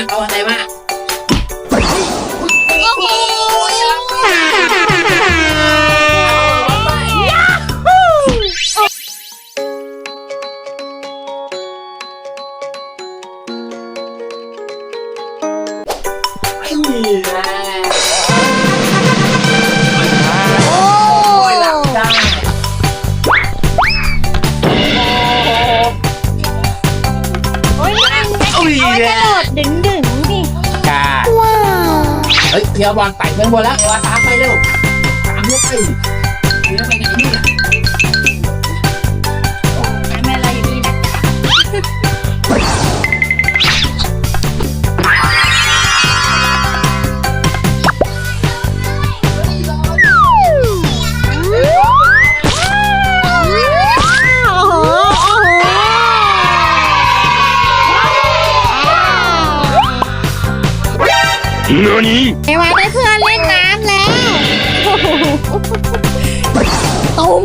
มาเอาอะไรมาโอ้โหโอ้ยหลับได้โอ้ยนั่นไงอุ้ยเอาไว้กระโดดดึง เฮ้ยเทียบอลไต่อนบนแล้วเอวาตามไปเร็วตามเร็วไปเดี๋ย 何ไอ้วาได้เพื่อนเล่นน้ำแล้วตุ้ม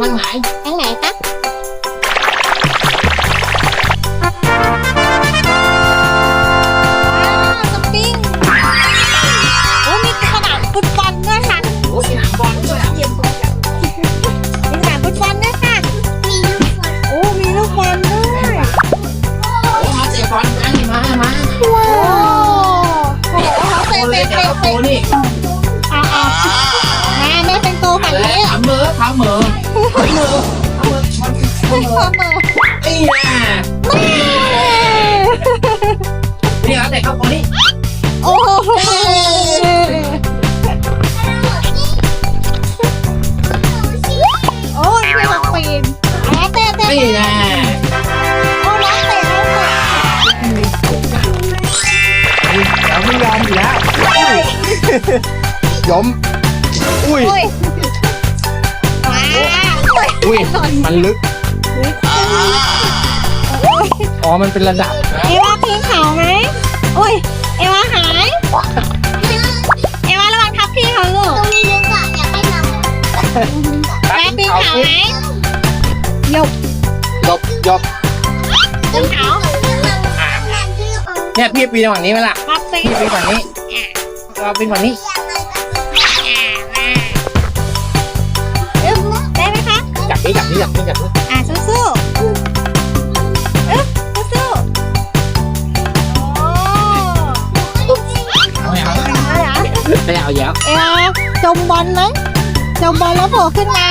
ทางไหนทางไหนคะสปริงโอ้มีสนามฟุตบอลด้วยค่ะโอ้ยสนามบอลด้วยอะมีสนามฟุตบอลด้วยค่ะโอ้ มีลูกบอลด้วยโอ้มาเตะบอลกันมามาว้าวโอ้โหเตะโอ้เตะยเตะโอ้เตะนี่เอาเอามาแม่เป็นโตฝั่งนี้ ขาเมือขาเมือขาเมือขาเมือ เป็นข้อมือนี่แน่นี่แล้วแต่เขาคนนี้โอ้โหโอ้ยเพื่อนปีนอ๋อเตะเตะนี่แน่โอ้น้องเตะน้องเตะเราไม่ยอมอยู่แล้วยอมอุ้ยอุ้ยว้าว อุ้ยมันลึกอ๋อมันเป็นระดับเอวาปีนเขาไหมโอ้ยเอวาหายเอวาระวังทับพี่เขาลูกแม่ปีนเขาไหมหยบยบยบปีนเขาเนี่ยพี่ปีนฝั่งนี้ไหมล่ะทับสิพี่ปีนฝั่งนี้เราปีนฝั่งนี้ จับนี้จับนี้จับนี้จับนี้อะสู้ๆอึ๊บสู้ๆโอ้เอาเอาเอาเหรอไม่เอาแล้วเอวาจมบอลไหมจมบอลแล้วโผล่ขึ้นมา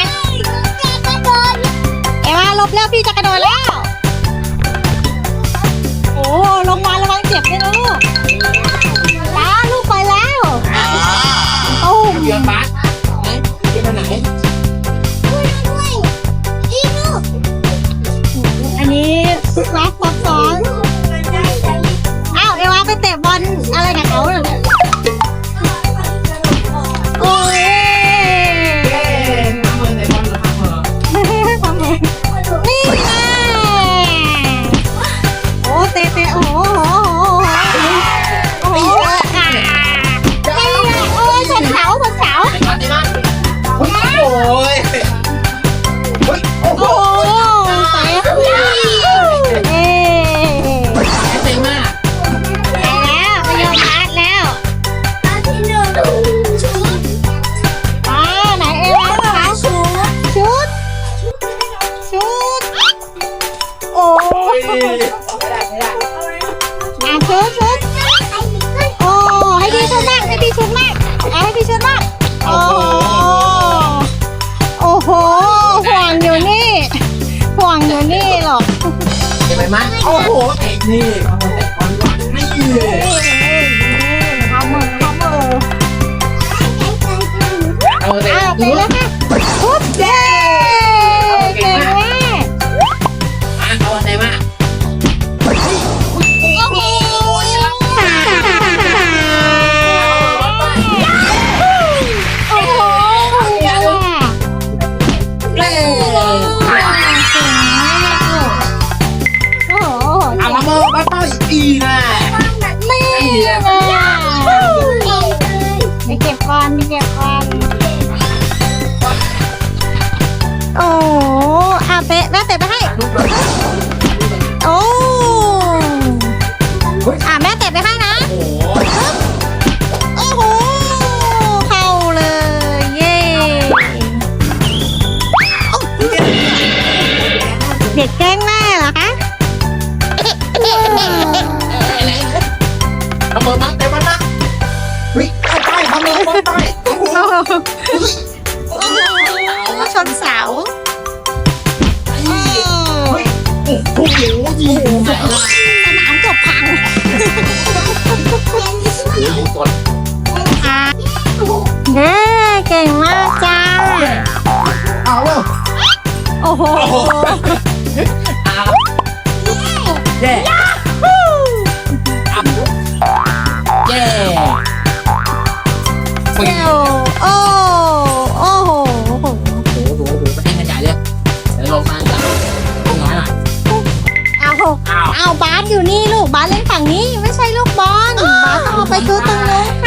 เอวาหลบแล้วพี่จะกระโดดแล้ว โอ้ลงมาระวังเจ็บด้วยนะลูกตาลูกไปแล้วตุ้มเบียร์บาสไห ไหมโอ้โหเอกนี่ทำมือเตะบอลวะนี่นี่นี่นี่เอามือเอามือเอาเตะอ้ รูปเลยโอ้ยอะแม่เตะไปให้นะโอ้โหโอ้โหเข้าเลย เย้เด็กแกล้งแม่เหรอคะทำเบอร์มังเตะมมันนะวิ่งใต้ทำเบอมังใต้โอ้โห โอ้ โอ้โหอาเย้เย้เจ้าโอ้โอ้โหโอ้โหโอ้โหมันให้ขยายเลยเดี๋ยวลงมาจ้ะลงมา เอาอ้าว เอาบาสอยู่นี่ลูกบาสเล่นฝั่งนี้ไม่ใช่ลูกบอลบาสต้องเอาไปชุดตรงนู้นค่ะ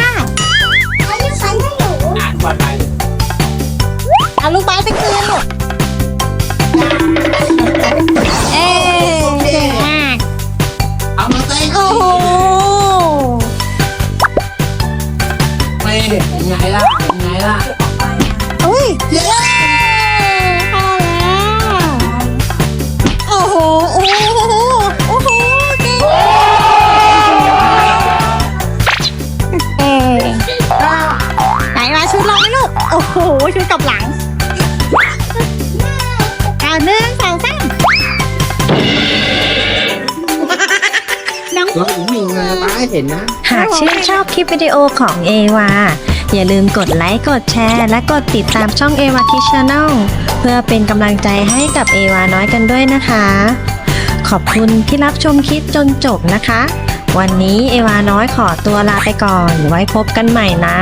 ยังไงล่ะยังไงล่ะอุ้ยเย้เข้าแล้วโอ้โหโอ้โหโอ้โหเก่งเอ๊ไหนมาชุดเราไหมลูกโอ้โหชุดกลับหลัง เงินมาให้เห็นนะ หากชื่นชอบคลิปวิดีโอของเอวาอย่าลืมกดไลค์ กดแชร์ และกดติดตามช่องเอวาคิช n น l เพื่อเป็นกำลังใจให้กับเอวาน้อยกันด้วยนะคะ ขอบคุณที่รับชมคลิปจนจบนะคะ วันนี้เอวาน้อยขอตัวลาไปก่อน ไว้พบกันใหม่นะ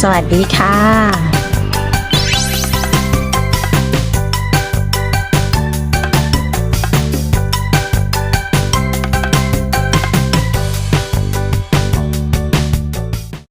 สวัสดีค่ะ